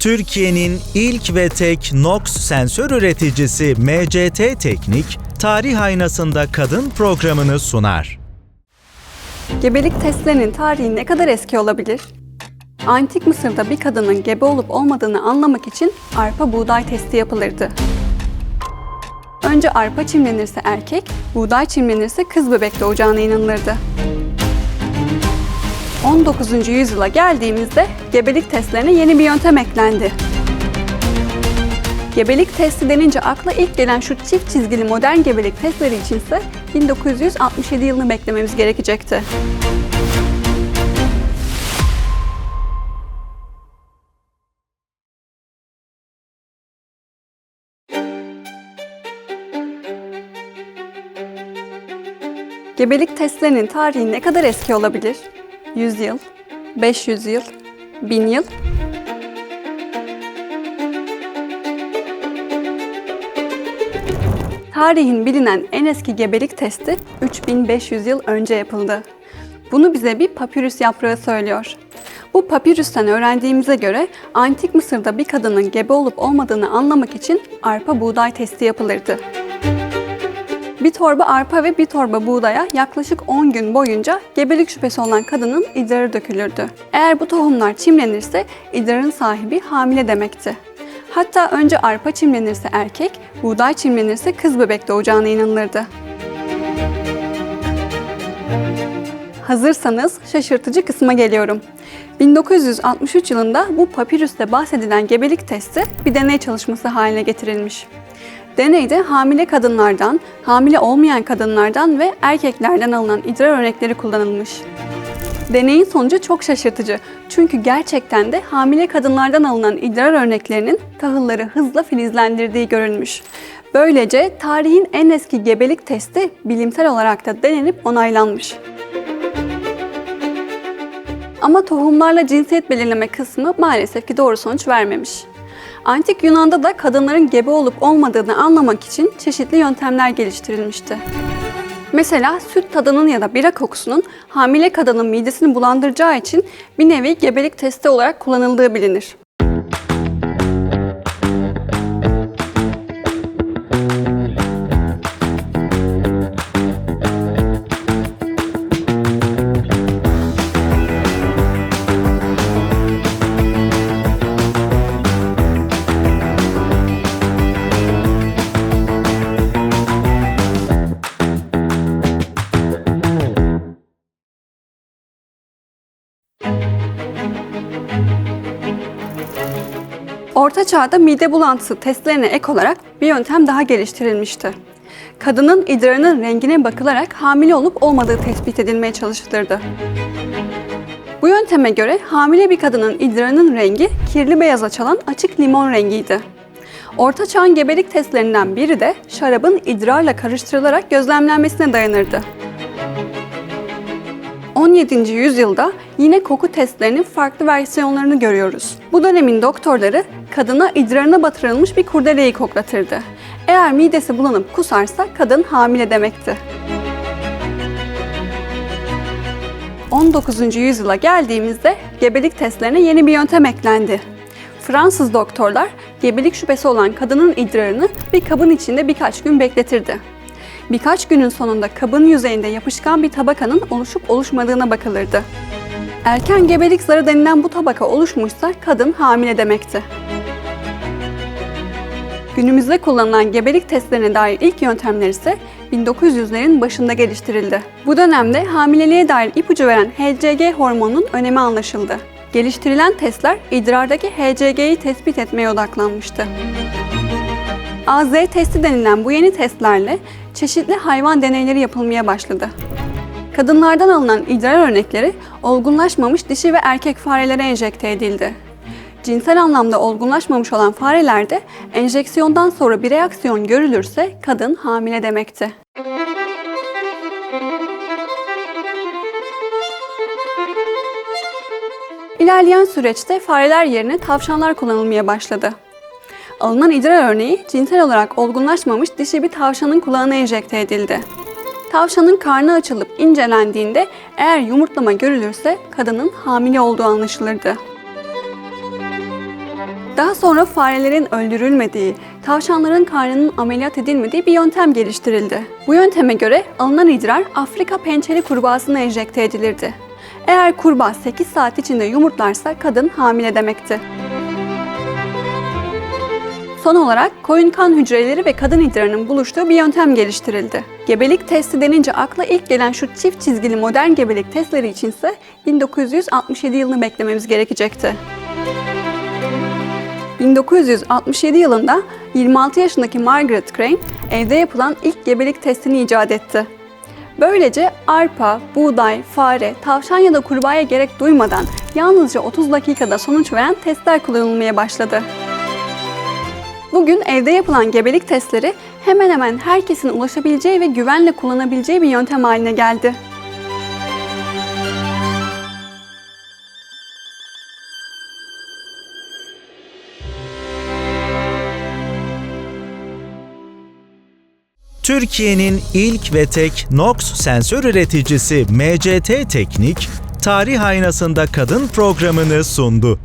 Türkiye'nin ilk ve tek NOx sensör üreticisi MCT Teknik, Tarih Aynası'nda kadın programını sunar. Gebelik testlerinin tarihi ne kadar eski olabilir? Antik Mısır'da bir kadının gebe olup olmadığını anlamak için arpa buğday testi yapılırdı. Önce arpa çimlenirse erkek, buğday çimlenirse kız bebek doğacağına inanılırdı. 19. yüzyıla geldiğimizde gebelik testlerine yeni bir yöntem eklendi. Gebelik testi denince akla ilk gelen şu çift çizgili modern gebelik testleri içinse 1967 yılını beklememiz gerekecekti. Gebelik testlerinin tarihi ne kadar eski olabilir? 100 yıl, 500 yıl, 1000 yıl? Tarihin bilinen en eski gebelik testi 3500 yıl önce yapıldı. Bunu bize bir papyrus yaprağı söylüyor. Bu papyrus'tan öğrendiğimize göre antik Mısır'da bir kadının gebe olup olmadığını anlamak için arpa buğday testi yapılırdı. Bir torba arpa ve bir torba buğdaya yaklaşık 10 gün boyunca gebelik şüphesi olan kadının idrarı dökülürdü. Eğer bu tohumlar çimlenirse idrarın sahibi hamile demekti. Hatta önce arpa çimlenirse erkek, buğday çimlenirse kız bebek doğacağına inanılırdı. Hazırsanız şaşırtıcı kısma geliyorum. 1963 yılında bu papirüste bahsedilen gebelik testi bir deney çalışması haline getirilmiş. Deneyde hamile kadınlardan, hamile olmayan kadınlardan ve erkeklerden alınan idrar örnekleri kullanılmış. Deneyin sonucu çok şaşırtıcı. Çünkü gerçekten de hamile kadınlardan alınan idrar örneklerinin tahılları hızla filizlendirdiği görülmüş. Böylece tarihin en eski gebelik testi bilimsel olarak da denenip onaylanmış. Ama tohumlarla cinsiyet belirleme kısmı maalesef ki doğru sonuç vermemiş. Antik Yunan'da da kadınların gebe olup olmadığını anlamak için çeşitli yöntemler geliştirilmişti. Mesela süt tadının ya da bira kokusunun hamile kadının midesini bulandıracağı için bir nevi gebelik testi olarak kullanıldığı bilinir. Orta Çağ'da mide bulantısı testlerine ek olarak bir yöntem daha geliştirilmişti. Kadının idrarının rengine bakılarak hamile olup olmadığı tespit edilmeye çalışılırdı. Bu yönteme göre hamile bir kadının idrarının rengi kirli beyaza çalan açık limon rengiydi. Orta Çağ'ın gebelik testlerinden biri de şarabın idrarla karıştırılarak gözlemlenmesine dayanırdı. 17. yüzyılda yine koku testlerinin farklı versiyonlarını görüyoruz. Bu dönemin doktorları kadına idrarına batırılmış bir kurdeleyi koklatırdı. Eğer midesi bulanıp kusarsa kadın hamile demekti. 19. yüzyıla geldiğimizde gebelik testlerine yeni bir yöntem eklendi. Fransız doktorlar gebelik şüphesi olan kadının idrarını bir kabın içinde birkaç gün bekletirdi. Birkaç günün sonunda kabın yüzeyinde yapışkan bir tabakanın oluşup oluşmadığına bakılırdı. Erken gebelik zarı denilen bu tabaka oluşmuşsa kadın hamile demekti. Günümüzde kullanılan gebelik testlerine dair ilk yöntemler ise 1900'lerin başında geliştirildi. Bu dönemde hamileliğe dair ipucu veren HCG hormonunun önemi anlaşıldı. Geliştirilen testler idrardaki HCG'yi tespit etmeye odaklanmıştı. AZ testi denilen bu yeni testlerle çeşitli hayvan deneyleri yapılmaya başladı. Kadınlardan alınan idrar örnekleri olgunlaşmamış dişi ve erkek farelere enjekte edildi. Cinsel anlamda olgunlaşmamış olan farelerde enjeksiyondan sonra bir reaksiyon görülürse kadın hamile demekti. İlerleyen süreçte fareler yerine tavşanlar kullanılmaya başladı. Alınan idrar örneği cinsel olarak olgunlaşmamış dişi bir tavşanın kulağına enjekte edildi. Tavşanın karnı açılıp incelendiğinde eğer yumurtlama görülürse kadının hamile olduğu anlaşılırdı. Daha sonra farelerin öldürülmediği, tavşanların karnının ameliyat edilmediği bir yöntem geliştirildi. Bu yönteme göre alınan idrar Afrika pençeli kurbağasına enjekte edilirdi. Eğer kurbağa 8 saat içinde yumurtlarsa kadın hamile demekti. Son olarak koyun kan hücreleri ve kadın idrarının buluştuğu bir yöntem geliştirildi. Gebelik testi denince akla ilk gelen şu çift çizgili modern gebelik testleri içinse 1967 yılını beklememiz gerekecekti. 1967 yılında 26 yaşındaki Margaret Crane evde yapılan ilk gebelik testini icat etti. Böylece arpa, buğday, fare, tavşan ya da kurbağaya gerek duymadan yalnızca 30 dakikada sonuç veren testler kullanılmaya başladı. Bugün evde yapılan gebelik testleri hemen hemen herkesin ulaşabileceği ve güvenle kullanabileceği bir yöntem haline geldi. Türkiye'nin ilk ve tek NOx sensör üreticisi MCT Teknik, Tarih Aynası'nda kadın programını sundu.